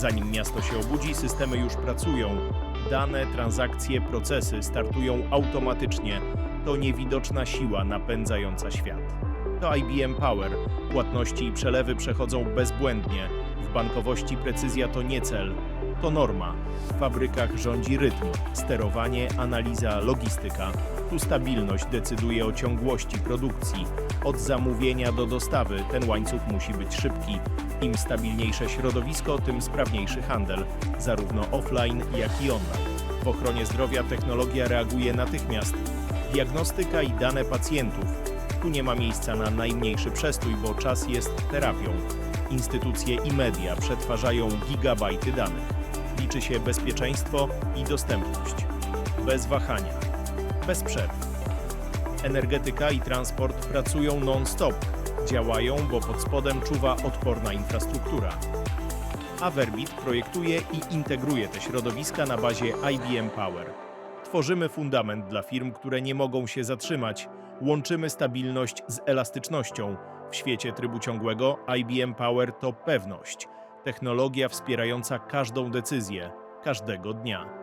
Zanim miasto się obudzi, systemy już pracują. Dane, transakcje, procesy startują automatycznie. To niewidoczna siła napędzająca świat. To IBM Power. Płatności i przelewy przechodzą bezbłędnie. W bankowości precyzja to nie cel, to norma. W fabrykach rządzi rytm, sterowanie, analiza, logistyka. Tu stabilność decyduje o ciągłości produkcji. Od zamówienia do dostawy ten łańcuch musi być szybki. Im stabilniejsze środowisko, tym sprawniejszy handel, zarówno offline, jak i online. W ochronie zdrowia technologia reaguje natychmiast. Diagnostyka i dane pacjentów. Tu nie ma miejsca na najmniejszy przestój, bo czas jest terapią. Instytucje i media przetwarzają gigabajty danych. Liczy się bezpieczeństwo i dostępność. Bez wahania. Bez przerw. Energetyka i transport pracują non-stop. Działają, bo pod spodem czuwa odporna infrastruktura. A Verbit projektuje i integruje te środowiska na bazie IBM Power. Tworzymy fundament dla firm, które nie mogą się zatrzymać. Łączymy stabilność z elastycznością. W świecie trybu ciągłego IBM Power to pewność. Technologia wspierająca każdą decyzję, każdego dnia.